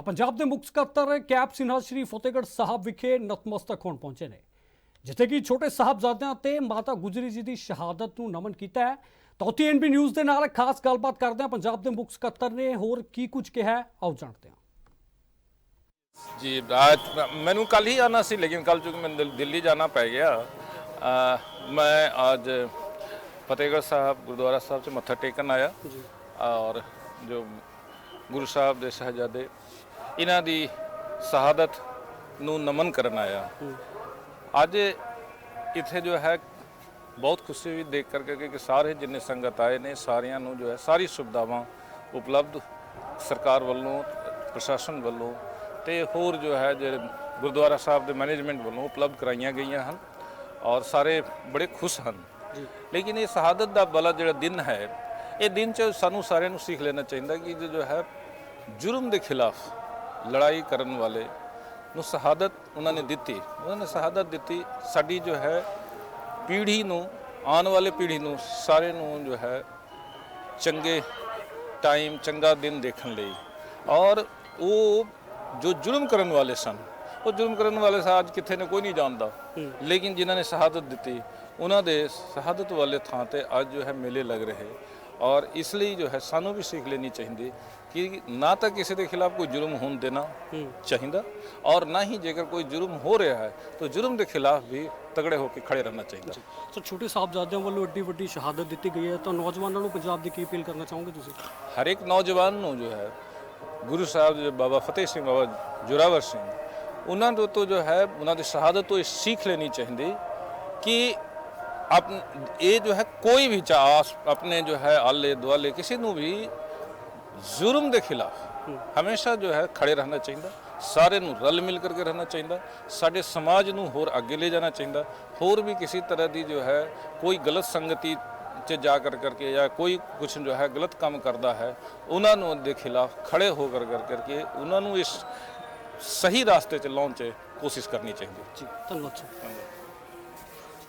ਤਾਂ ਪੰਜਾਬ ਦੇ ਮੁੱਖ ਸਕੱਤਰ ਕੈਪ ਸਿਨਹਾ ਸ਼੍ਰੀ ਫਤਿਹਗੜ੍ਹ ਸਾਹਿਬ ਵਿਖੇ ਨਤਮਸਤਕ ਹੋਣ ਪਹੁੰਚੇ ਨੇ ਜਿੱਥੇ ਕਿ ਛੋਟੇ ਸਾਹਿਬਜ਼ਾਦਿਆਂ ਤੇ ਮਾਤਾ ਗੁਜਰੀ ਜੀ ਦੀ ਸ਼ਹਾਦਤ ਨੂੰ ਨਮਨ ਕੀਤਾ ਹੈ। ਤਾਂ ਉੱਥੇ ਐਨਬੀ ਨਿਊਜ਼ ਦੇ ਨਾਲ ਖਾਸ ਗੱਲਬਾਤ ਕਰਦੇ ਹਾਂ। ਪੰਜਾਬ ਦੇ ਮੁੱਖ ਸਕੱਤਰ ਨੇ ਹੋਰ ਕੀ ਕੁਝ ਕਿਹਾ ਆਓ ਜਾਣਦੇ ਹਾਂ। ਜੀ ਰਾਤ ਮੈਨੂੰ ਕੱਲ ਹੀ ਆਣਾ ਸੀ ਲੇਕਿਨ ਕੱਲ ਚੁੱਕ ਮੈਂ ਦਿੱਲੀ ਜਾਣਾ ਪੈ ਗਿਆ। ਮੈਂ ਅੱਜ ਫਤਿਹਗੜ੍ਹ ਸਾਹਿਬ ਗੁਰਦੁਆਰਾ ਸਾਹਿਬ 'ਚ ਮੱਥਾ ਟੇਕਣ ਆਇਆ ਔਰ ਜੋ ਗੁਰੂ ਸਾਹਿਬ ਦੇ ਸਹਜਾਦੇ ਇਹਨਾਂ ਦੀ ਸ਼ਹਾਦਤ ਨੂੰ ਨਮਨ ਕਰਨ ਆਇਆ। ਅੱਜ ਇੱਥੇ ਜੋ ਹੈ ਬਹੁਤ ਖੁਸ਼ੀ ਵੀ ਦੇਖ ਕਰਕੇ ਕਿ ਸਾਰੇ ਜਿੰਨੇ ਸੰਗਤ ਆਏ ਨੇ ਸਾਰਿਆਂ ਨੂੰ ਜੋ ਹੈ ਸਾਰੀ ਸੁਵਿਧਾਵਾਂ ਉਪਲਬਧ ਸਰਕਾਰ ਵੱਲੋਂ ਪ੍ਰਸ਼ਾਸਨ ਵੱਲੋਂ ਤੇ ਹੋਰ ਜੋ ਹੈ ਜਿਹੜੇ ਗੁਰਦੁਆਰਾ ਸਾਹਿਬ ਦੇ ਮੈਨੇਜਮੈਂਟ ਵੱਲੋਂ ਉਪਲਬਧ ਕਰਾਈਆਂ ਗਈਆਂ ਹਨ ਔਰ ਸਾਰੇ ਬੜੇ ਖੁਸ਼ ਹਨ। ਲੇਕਿਨ ਇਹ ਸ਼ਹਾਦਤ ਦਾ ਬਲਾ ਜਿਹੜਾ ਦਿਨ ਹੈ ਇਹ ਦਿਨ ਚ ਸਾਨੂੰ ਸਾਰਿਆਂ ਨੂੰ ਸਿੱਖ ਲੈਣਾ ਚਾਹੀਦਾ ਕਿ ਜੋ- ਜੋ ਹੈ ਜੁਰਮ ਦੇ ਖਿਲਾਫ ਲੜਾਈ ਕਰਨ ਵਾਲੇ ਨੂੰ ਸ਼ਹਾਦਤ ਉਹਨਾਂ ਨੇ ਦਿੱਤੀ। ਉਹਨਾਂ ਨੇ ਸ਼ਹਾਦਤ ਦਿੱਤੀ ਸਾਡੀ ਜੋ ਹੈ ਪੀੜ੍ਹੀ ਨੂੰ ਆਉਣ ਵਾਲੇ ਪੀੜ੍ਹੀ ਨੂੰ ਸਾਰੇ ਨੂੰ ਜੋ ਹੈ ਚੰਗੇ ਟਾਈਮ ਚੰਗਾ ਦਿਨ ਦੇਖਣ ਲਈ। ਔਰ ਉਹ ਜੋ ਜੁਰਮ ਕਰਨ ਵਾਲੇ ਸਨ ਉਹ ਜੁਰਮ ਕਰਨ ਵਾਲੇ ਸਾ ਅੱਜ ਕਿੱਥੇ ਨੇ ਕੋਈ ਨਹੀਂ ਜਾਣਦਾ। ਲੇਕਿਨ ਜਿਨ੍ਹਾਂ ਨੇ ਸ਼ਹਾਦਤ ਦਿੱਤੀ ਉਹਨਾਂ ਦੇ ਸ਼ਹਾਦਤ ਵਾਲੇ ਥਾਂ ਤੇ ਅੱਜ ਜੋ ਹੈ ਮੇਲੇ ਲੱਗ ਰਹੇ। ਔਰ ਇਸ ਲਈ ਜੋ ਹੈ ਸਾਨੂੰ ਵੀ ਸਿੱਖ ਲੈਣੀ ਚਾਹੀਦੀ ਕਿ ਨਾ ਤਾਂ ਕਿਸੇ ਦੇ ਖਿਲਾਫ ਕੋਈ ਜੁਰਮ ਹੋਣ ਦੇਣਾ ਚਾਹੀਦਾ ਔਰ ਨਾ ਹੀ ਜੇਕਰ ਕੋਈ ਜੁਰਮ ਹੋ ਰਿਹਾ ਹੈ ਤਾਂ ਜੁਰਮ ਦੇ ਖਿਲਾਫ ਵੀ ਤਗੜੇ ਹੋ ਕੇ ਖੜੇ ਰਹਿਣਾ ਚਾਹੀਦਾ। ਸੋ ਛੋਟੇ ਸਾਹਿਬਜ਼ਾਦਿਆਂ ਵੱਲੋਂ ਏਡੀ ਵੱਡੀ ਸ਼ਹਾਦਤ ਦਿੱਤੀ ਗਈ ਹੈ। ਤਾਂ ਨੌਜਵਾਨਾਂ ਨੂੰ ਪੰਜਾਬ ਦੀ ਕੀ ਅਪੀਲ ਕਰਨਾ ਚਾਹੋਗੇ ਤੁਸੀਂ? ਹਰ ਇੱਕ ਨੌਜਵਾਨ ਨੂੰ ਜੋ ਹੈ ਗੁਰੂ ਸਾਹਿਬ ਦੇ ਬਾਬਾ ਫਤਿਹ ਸਿੰਘ ਬਾਬਾ ਜੁਰਾਵਰ ਸਿੰਘ ਉਹਨਾਂ ਤੋਂ ਜੋ ਹੈ ਉਹਨਾਂ ਦੀ ਸ਼ਹਾਦਤ ਤੋਂ ਇਹ ਸਿੱਖ ਲੈਣੀ ਚਾਹੀਦੀ ਕਿ ਆਪ ਇਹ ਜੋ ਹੈ ਕੋਈ ਵੀ ਚਾਸ ਆਪਣੇ ਜੋ ਹੈ ਆਲੇ ਦੁਆਲੇ ਕਿਸੇ ਨੂੰ ਵੀ ਜ਼ੁਲਮ ਦੇ ਖਿਲਾਫ ਹਮੇਸ਼ਾ ਜੋ ਹੈ ਖੜੇ ਰਹਿਣਾ ਚਾਹੀਦਾ ਸਾਰੇ ਨੂੰ ਰਲ ਮਿਲ ਕਰਕੇ ਰਹਿਣਾ ਚਾਹੀਦਾ ਸਾਡੇ ਸਮਾਜ ਨੂੰ ਹੋਰ ਅੱਗੇ ਲੈ ਜਾਣਾ ਚਾਹੀਦਾ ਹੋਰ ਵੀ ਕਿਸੇ ਤਰ੍ਹਾਂ ਦੀ ਜੋ ਹੈ ਕੋਈ ਗਲਤ ਸੰਗਤੀ ਚ ਜਾ ਕਰ ਕਰਕੇ ਜਾਂ ਕੋਈ ਕੁਝ ਜੋ ਹੈ ਗਲਤ ਕੰਮ ਕਰਦਾ ਹੈ ਉਹਨਾਂ ਨੂੰ ਦੇ ਖਿਲਾਫ ਖੜੇ ਹੋ ਕਰ ਕਰ ਕਰਕੇ ਉਹਨਾਂ ਨੂੰ ਇਸ ਸਹੀ ਰਾਸਤੇ ਚ ਲਾਉਣ ਚ ਕੋਸ਼ਿਸ਼ ਕਰਨੀ ਚਾਹੀਦੀ ਜੀ ਧੰਨਵਾਦ।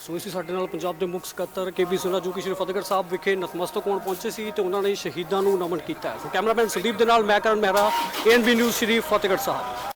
ਸੋ ਇਸੇ ਸਾਡੇ ਨਾਲ ਪੰਜਾਬ ਦੇ ਮੁੱਖ ਸਕੱਤਰ ਕੇਬੀ ਸੁਨਾ ਜੋ ਕਿ ਸ਼੍ਰੀ ਫਤਿਹਗੜ੍ਹ ਸਾਹਿਬ ਵਿਖੇ ਨਤਮਸਤਕ ਹੋਣ ਪਹੁੰਚੇ ਸੀ ਤੇ ਉਹਨਾਂ ਨੇ ਸ਼ਹੀਦਾਂ ਨੂੰ ਨਮਨ ਕੀਤਾ ਸੋ ਕੈਮਰਾਮੈਨ ਸੰਦੀਪ ਦੇ ਨਾਲ ਮੈਂ ਕਰਨ ਮਹਿਰਾ ਐਨਬੀ ਨਿਊਜ਼ ਸ਼੍ਰੀ ਫਤਿਹਗੜ੍ਹ ਸਾਹਿਬ।